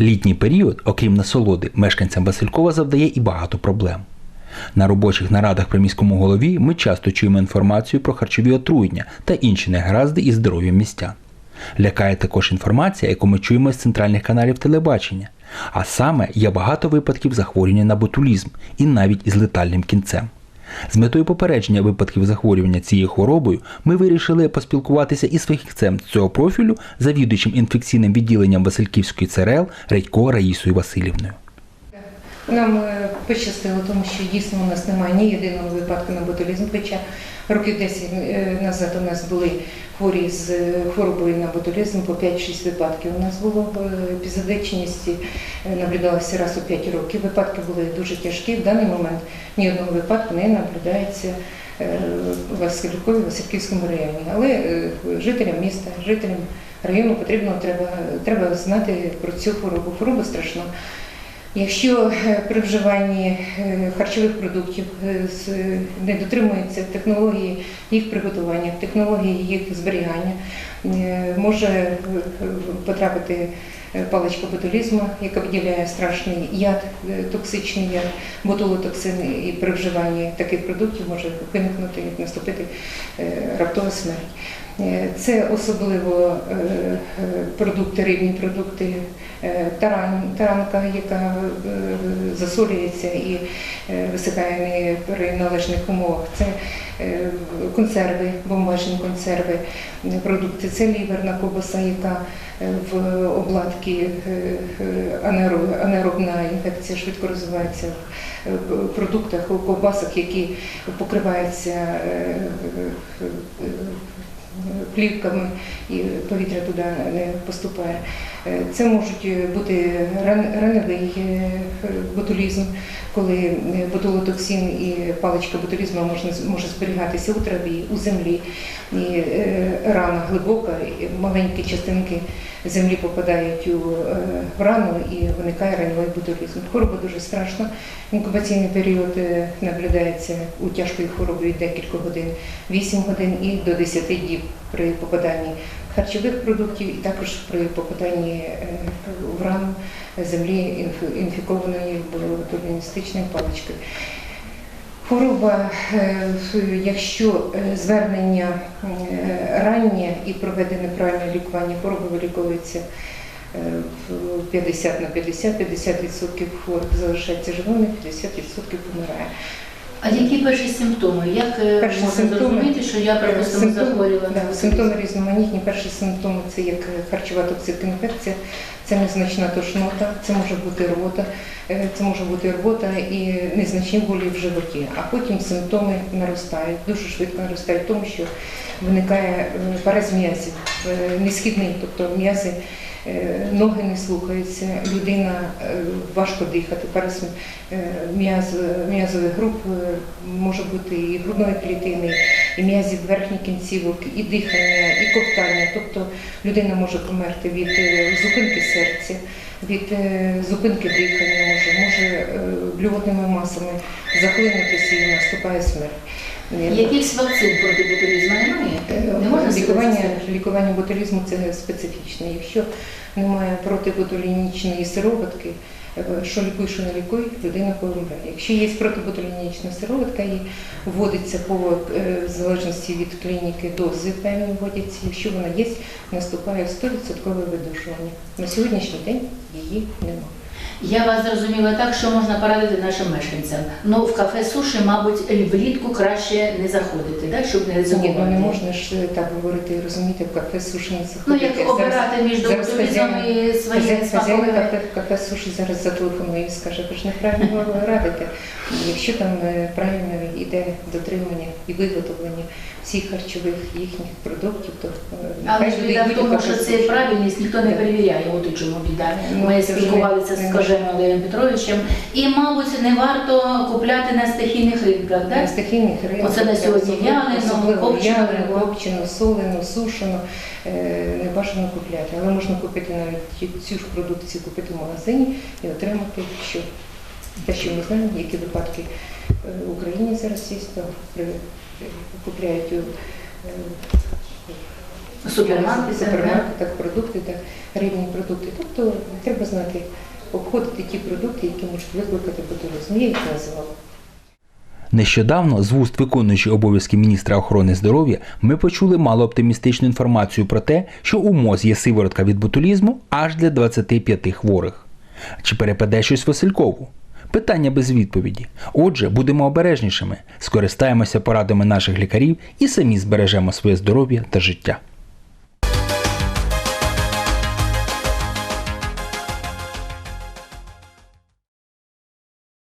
Літній період, окрім насолоди, мешканцям Василькова завдає і багато проблем. На робочих нарадах при міському голові ми часто чуємо інформацію про харчові отруєння та інші негаразди із здоров'ям містян. Лякає також інформація, яку ми чуємо з центральних каналів телебачення. А саме є багато випадків захворювання на ботулізм і навіть із летальним кінцем. З метою попередження випадків захворювання цією хворобою ми вирішили поспілкуватися із фахівцем цього профілю, завідуючим інфекційним відділенням Васильківської ЦРЛ Редько Раїсою Васильівною. Нам пощастило, тому що дійсно у нас немає ні єдиного випадку на ботулізм. Хоча років 10 е, назад у нас були хворі з е, хворобою на ботулізм по 5-6 випадків. У нас було е, епізодичність наблюдалася раз у 5 років. Випадки були дуже тяжкі. В даний момент ні одного випадку не наблюдається у Василькові, Васильківському районі. Але жителям міста, жителям району потрібно треба, треба знати про цю хворобу. Хвороба страшна. Якщо е, при вживанні е, харчових продуктів е, не дотримуються технології їх приготування, технології їх зберігання, може е, потрапити е, паличка ботулізму, яка виділяє страшний яд, е, токсичний яд, ботулотоксин, і при вживанні таких продуктів може виникнути, наступити е, раптова смерть. Е, Це особливо е, е, продукти, рибні продукти, е, таран, таранка, яка е, засолюється і е, висихає при належних умовах. Це е, консерви, бомбажні консерви, е, продукти. Це ліверна кобаса, яка е, в обладці е, е, анаеробна інфекція швидко розвивається в е, продуктах, у ковбасах, які покриваються е, е, е, плівками і повітря туди не поступає. Е, Це можуть бути ран- раневий е, ботулізм, коли е, ботулотоксин і паличка ботулізму може зберігатися у траві, у землі. І е, рана глибока, маленькі частинки землі попадають у е, рану і виникає раньовий ботулізм. Хвороба дуже страшна. Інкубаційний період е, наблюдається у тяжкої хвороби від декілька годин, 8 годин і до 10 діб при попаданні харчових продуктів і також при попаданні е, в рану землі інфікованої ботуліністичною паличкою. Хвороба, е, якщо е, звернення раннє і проведене правильне лікування, хвороба виліковується е, в 50 на 50, 50% хворих залишається живими, 50% помирає. А які перші симптоми? Як е, Перші можна симптоми? зрозуміти, що я припустимо захворіла? Да, симптоми різноманітні. Перші симптоми це як харчова токсикоінфекція, це незначна тошнота, це може бути рвота, е, це може бути рвота і незначні болі в животі. А потім симптоми наростають, дуже швидко наростають, тому що виникає е, параз м'язів, е, несхідний, тобто м'язи. Е, Ноги не слухаються, людина е, важко дихати. Параз е, м'яз- м'язових груп може бути і грудної клітини, і м'язів верхніх кінцівок, і дихання, і ковтання. Тобто людина може померти від зупинки серця, від зупинки дихання, може, може блювотними масами захлинутися і наступає смерть. Якихось вакцин проти ботулізму немає? Е, лікування, лікування ботулізму це специфічне. Якщо немає протиботулінічної сироватки, е, що лікуй, що не лікуй, людина помре. Якщо є протиботулінічна сироватка, і вводиться по е, в залежності від клініки дози певні вводяться. Якщо вона є, наступає 100% видушування. На сьогоднішній день її немає. Я вас зрозуміла так, що можна порадити нашим мешканцям. Ну, в кафе суші, мабуть, влітку краще не заходити, так? щоб не Ні, ну не можна ж так говорити і розуміти, в кафе суші не заходити. Ну, як обирати між зараз і своїм смаковим. кафе, кафе суші зараз зателефонує і скаже, ви ж неправильно радите. Якщо там е, правильно йде дотримання і виготовлення всіх харчових їхніх продуктів, то е, Але ж біда в тому, що це правильність ніхто не перевіряє, от у чому біда. Ну, Ми спілкувалися з. Кожем Олегом Петровичем. І, мабуть, не варто купляти на стихійних ринках, На стихійних ринках, Оце на сьогодні вялену, рибу. копчену, солену, сушену, е, не бажано купляти. Але можна купити навіть цю ж продукцію купити в магазині і отримати що те, що ми знаємо, які випадки Україні зараз є, купляють у е, В супермаркетах, продукти та рибні продукти. Тобто треба знати, обходити ті продукти, які можуть викликати ботулізм. Я їх назвала. Нещодавно з вуст виконуючої обов'язки міністра охорони здоров'я ми почули малооптимістичну інформацію про те, що у МОЗ є сиворотка від ботулізму аж для 25 хворих. Чи перепаде щось Василькову? Питання без відповіді. Отже, будемо обережнішими, скористаємося порадами наших лікарів і самі збережемо своє здоров'я та життя.